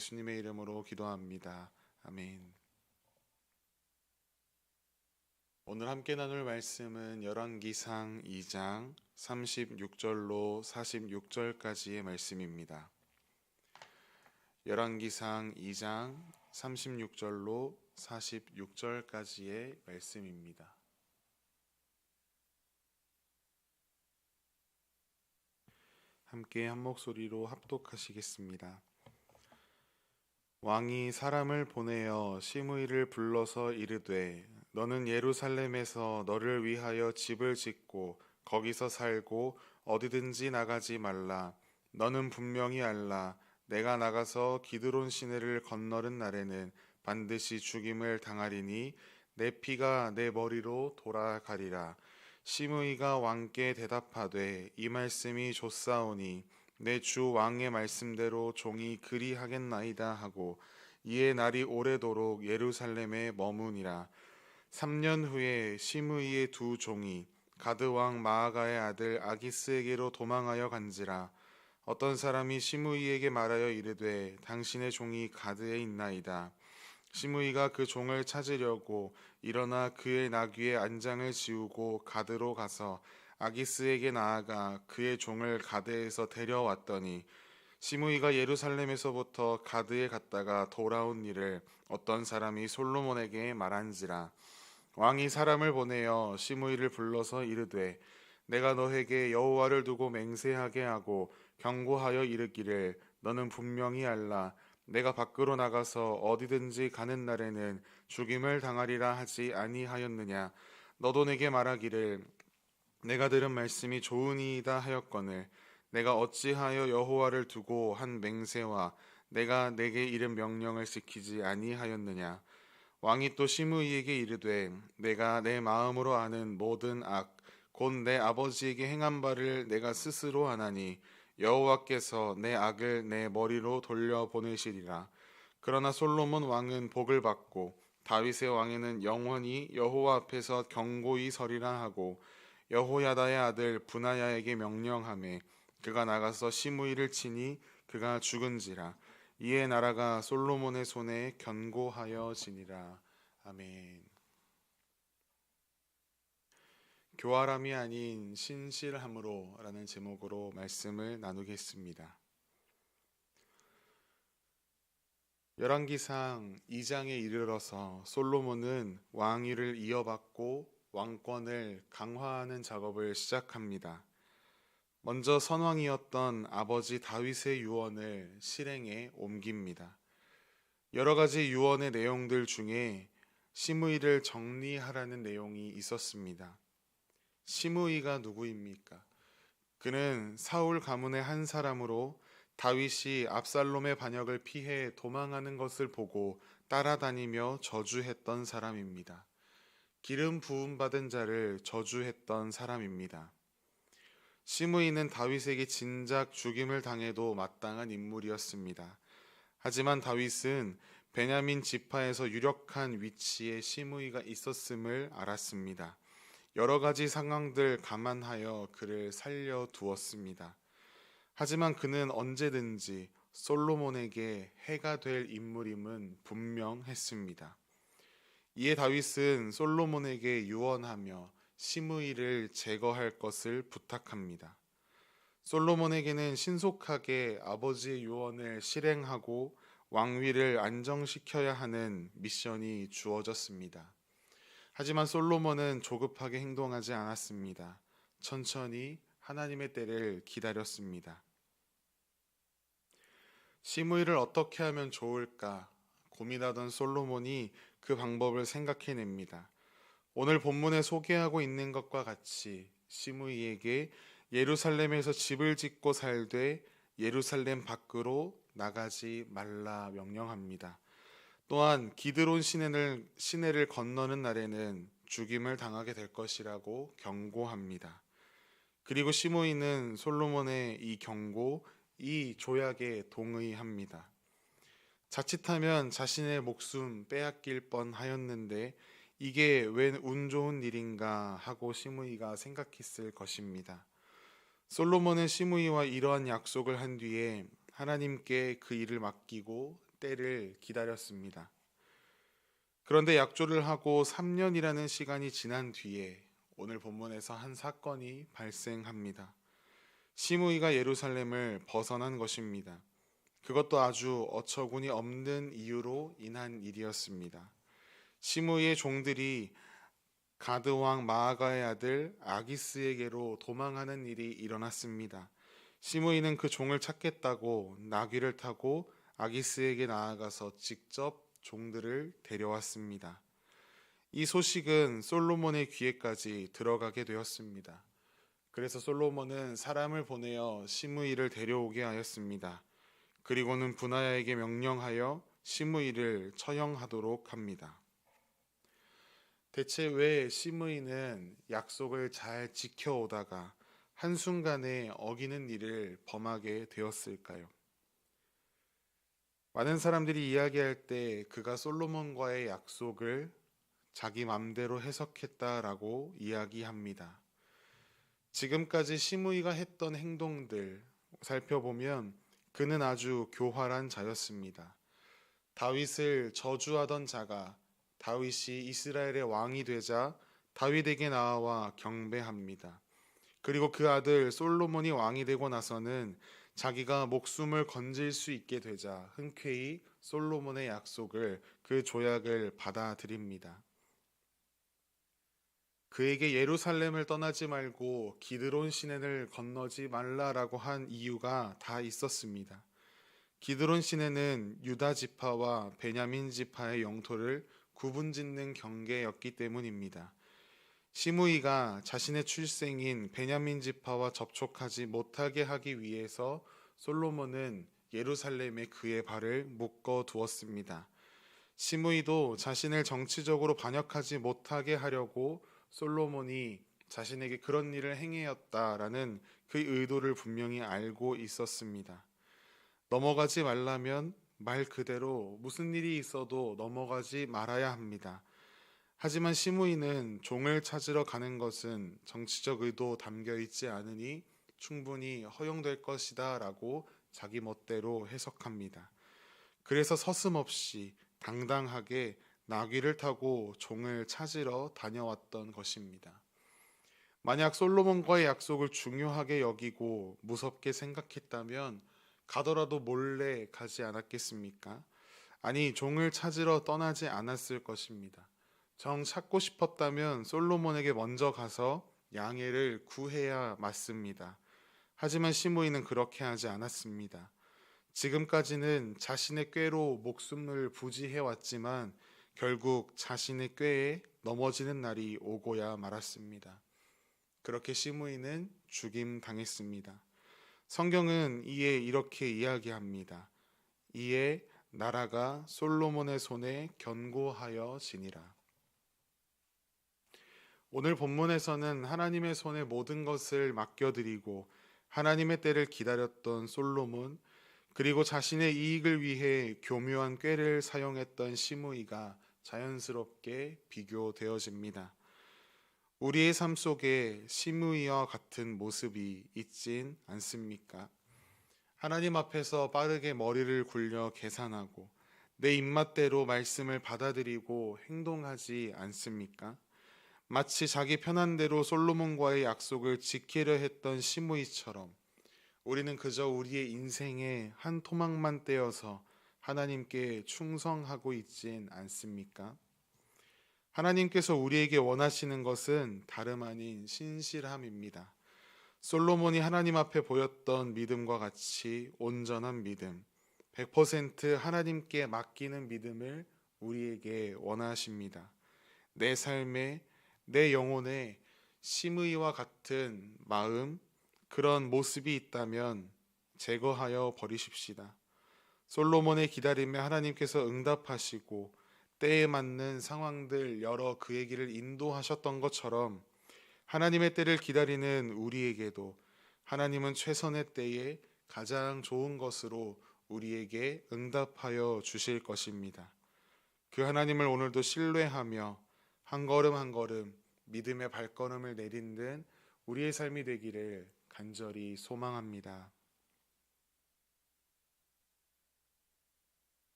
예수님의 이름으로 기도합니다. 아멘. 오늘 함께 나눌 말씀은 열왕기상 2장 36절로 46절까지의 말씀입니다. 열왕기상 2장 36절로 46절까지의 말씀입니다. 함께 한 목소리로 합독하시겠습니다. 왕이 사람을 보내어 시므이를 불러서 이르되 너는 예루살렘에서 너를 위하여 집을 짓고 거기서 살고 어디든지 나가지 말라. 너는 분명히 알라. 내가 나가서 기드론 시내를 건너는 날에는 반드시 죽임을 당하리니 내 피가 내 머리로 돌아가리라. 시므이가 왕께 대답하되 이 말씀이 좋사오니 내 주 왕의 말씀대로 종이 그리 하겠나이다 하고 이에 날이 오래도록 예루살렘에 머무니라. 3년 후에 시므이의 두 종이 가드 왕 마아가의 아들 아기스에게로 도망하여 간지라. 어떤 사람이 시므이에게 말하여 이르되 당신의 종이 가드에 있나이다. 시므이가 그 종을 찾으려고 일어나 그의 나귀의 안장을 지우고 가드로 가서 아기스에게 나아가 그의 종을 가드에서 데려왔더니 시므이가 예루살렘에서부터 가드에 갔다가 돌아온 일을 어떤 사람이 솔로몬에게 말한지라. 왕이 사람을 보내어 시므이를 불러서 이르되 내가 너에게 여호와를 두고 맹세하게 하고 경고하여 이르기를 너는 분명히 알라. 내가 밖으로 나가서 어디든지 가는 날에는 죽임을 당하리라 하지 아니하였느냐. 너도 내게 말하기를 내가 들은 말씀이 좋으니이다 하였거늘 내가 어찌하여 여호와를 두고 한 맹세와 내가 내게 이른 명령을 지키지 아니하였느냐? 왕이 또 시므이에게 이르되 내가 내 마음으로 아는 모든 악 곧 내 아버지에게 행한 바를 내가 스스로 하나니 여호와께서 내 악을 내 머리로 돌려 보내시리라. 그러나 솔로몬 왕은 복을 받고 다윗의 왕에는 영원히 여호와 앞에서 경고히 서리라 하고 여호야다의 아들 분하야에게 명령하매 그가 나가서 시므이를 치니 그가 죽은지라 이에 나라가 솔로몬의 손에 견고하여지니라 아멘. 교활함이 아닌 신실함으로라는 제목으로 말씀을 나누겠습니다. 열왕기상 2장에 이르러서 솔로몬은 왕위를 이어받고 왕권을 강화하는 작업을 시작합니다. 먼저 선왕이었던 아버지 다윗의 유언을 실행에 옮깁니다. 여러 가지 유언의 내용들 중에 시므이를 정리하라는 내용이 있었습니다. 시므이가 누구입니까? 그는 사울 가문의 한 사람으로 다윗이 압살롬의 반역을 피해 도망하는 것을 보고 따라다니며 저주했던 사람입니다. 기름 부음 받은 자를 저주했던 사람입니다. 시므이는 다윗에게 진작 죽임을 당해도 마땅한 인물이었습니다. 하지만 다윗은 베냐민 지파에서 유력한 위치에 시므이가 있었음을 알았습니다. 여러 가지 상황들 감안하여 그를 살려 두었습니다. 하지만 그는 언제든지 솔로몬에게 해가 될 인물임은 분명했습니다. 이에 다윗은 솔로몬에게 유언하며 시므이를 제거할 것을 부탁합니다. 솔로몬에게는 신속하게 아버지의 유언을 실행하고 왕위를 안정시켜야 하는 미션이 주어졌습니다. 하지만 솔로몬은 조급하게 행동하지 않았습니다. 천천히 하나님의 때를 기다렸습니다. 시므이를 어떻게 하면 좋을까 고민하던 솔로몬이 그 방법을 생각해냅니다. 오늘 본문에 소개하고 있는 것과 같이 시므이에게 예루살렘에서 집을 짓고 살되 예루살렘 밖으로 나가지 말라 명령합니다. 또한 기드론 시내를, 시내를 건너는 날에는 죽임을 당하게 될 것이라고 경고합니다. 그리고 시므이는 솔로몬의 이 경고, 이 조약에 동의합니다. 자칫하면 자신의 목숨 빼앗길 뻔하였는데 이게 웬 운 좋은 일인가 하고 시므이가 생각했을 것입니다. 솔로몬은 시므이와 이러한 약속을 한 뒤에 하나님께 그 일을 맡기고 때를 기다렸습니다. 그런데 약조를 하고 3년이라는 시간이 지난 뒤에 오늘 본문에서 한 사건이 발생합니다. 시므이가 예루살렘을 벗어난 것입니다. 그것도 아주 어처구니 없는 이유로 인한 일이었습니다. 시므이의 종들이 가드 왕 마아가의 아들 아기스에게로 도망하는 일이 일어났습니다. 시므이는 그 종을 찾겠다고 나귀를 타고 아기스에게 나아가서 직접 종들을 데려왔습니다. 이 소식은 솔로몬의 귀에까지 들어가게 되었습니다. 그래서 솔로몬은 사람을 보내어 시므이를 데려오게 하였습니다. 그리고는 분하야에게 명령하여 시므이를 처형하도록 합니다. 대체 왜 시므이는 약속을 잘 지켜오다가 한순간에 어기는 일을 범하게 되었을까요? 많은 사람들이 이야기할 때 그가 솔로몬과의 약속을 자기 맘대로 해석했다라고 이야기합니다. 지금까지 시므이가 했던 행동들 살펴보면 그는 아주 교활한 자였습니다. 다윗을 저주하던 자가 다윗이 이스라엘의 왕이 되자 다윗에게 나와 경배합니다. 그리고 그 아들 솔로몬이 왕이 되고 나서는 자기가 목숨을 건질 수 있게 되자 흔쾌히 솔로몬의 약속을 그 조약을 받아들입니다. 그에게 예루살렘을 떠나지 말고 기드론 시내를 건너지 말라라고 한 이유가 다 있었습니다. 기드론 시내는 유다 지파와 베냐민 지파의 영토를 구분짓는 경계였기 때문입니다. 시므이가 자신의 출생인 베냐민 지파와 접촉하지 못하게 하기 위해서 솔로몬은 예루살렘에 그의 발을 묶어 두었습니다. 시므이도 자신을 정치적으로 반역하지 못하게 하려고 솔로몬이 자신에게 그런 일을 행하였다라는 그 의도를 분명히 알고 있었습니다. 넘어가지 말라면 말 그대로 무슨 일이 있어도 넘어가지 말아야 합니다. 하지만 시므이는 종을 찾으러 가는 것은 정치적 의도 담겨 있지 않으니 충분히 허용될 것이다라고 자기 멋대로 해석합니다. 그래서 서슴없이 당당하게 나귀를 타고 종을 찾으러 다녀왔던 것입니다. 만약 솔로몬과의 약속을 중요하게 여기고 무섭게 생각했다면 가더라도 몰래 가지 않았겠습니까? 아니, 종을 찾으러 떠나지 않았을 것입니다. 정 찾고 싶었다면 솔로몬에게 먼저 가서 양해를 구해야 맞습니다. 하지만 시므이는 그렇게 하지 않았습니다. 지금까지는 자신의 꾀로 목숨을 부지해 왔지만 결국 자신의 꾀에 넘어지는 날이 오고야 말았습니다. 그렇게 시므이는 죽임 당했습니다. 성경은 이에 이렇게 이야기합니다. 이에 나라가 솔로몬의 손에 견고하여 지니라. 오늘 본문에서는 하나님의 손에 모든 것을 맡겨드리고 하나님의 때를 기다렸던 솔로몬 그리고 자신의 이익을 위해 교묘한 꾀를 사용했던 시므이가 자연스럽게 비교되어집니다. 우리의 삶 속에 시므이와 같은 모습이 있진 않습니까? 하나님 앞에서 빠르게 머리를 굴려 계산하고 내 입맛대로 말씀을 받아들이고 행동하지 않습니까? 마치 자기 편한 대로 솔로몬과의 약속을 지키려 했던 시므이처럼 우리는 그저 우리의 인생의 한 토막만 떼어서 하나님께 충성하고 있진 않습니까? 하나님께서 우리에게 원하시는 것은 다름 아닌 신실함입니다. 솔로몬이 하나님 앞에 보였던 믿음과 같이 온전한 믿음, 100% 하나님께 맡기는 믿음을 우리에게 원하십니다. 내 삶에 내 영혼에 심의와 같은 마음, 그런 모습이 있다면 제거하여 버리십시다. 솔로몬의 기다림에 하나님께서 응답하시고 때에 맞는 상황들 여러 그의 길을 인도하셨던 것처럼 하나님의 때를 기다리는 우리에게도 하나님은 최선의 때에 가장 좋은 것으로 우리에게 응답하여 주실 것입니다. 그 하나님을 오늘도 신뢰하며 한 걸음 한 걸음 믿음의 발걸음을 내딛는 우리의 삶이 되기를 간절히 소망합니다.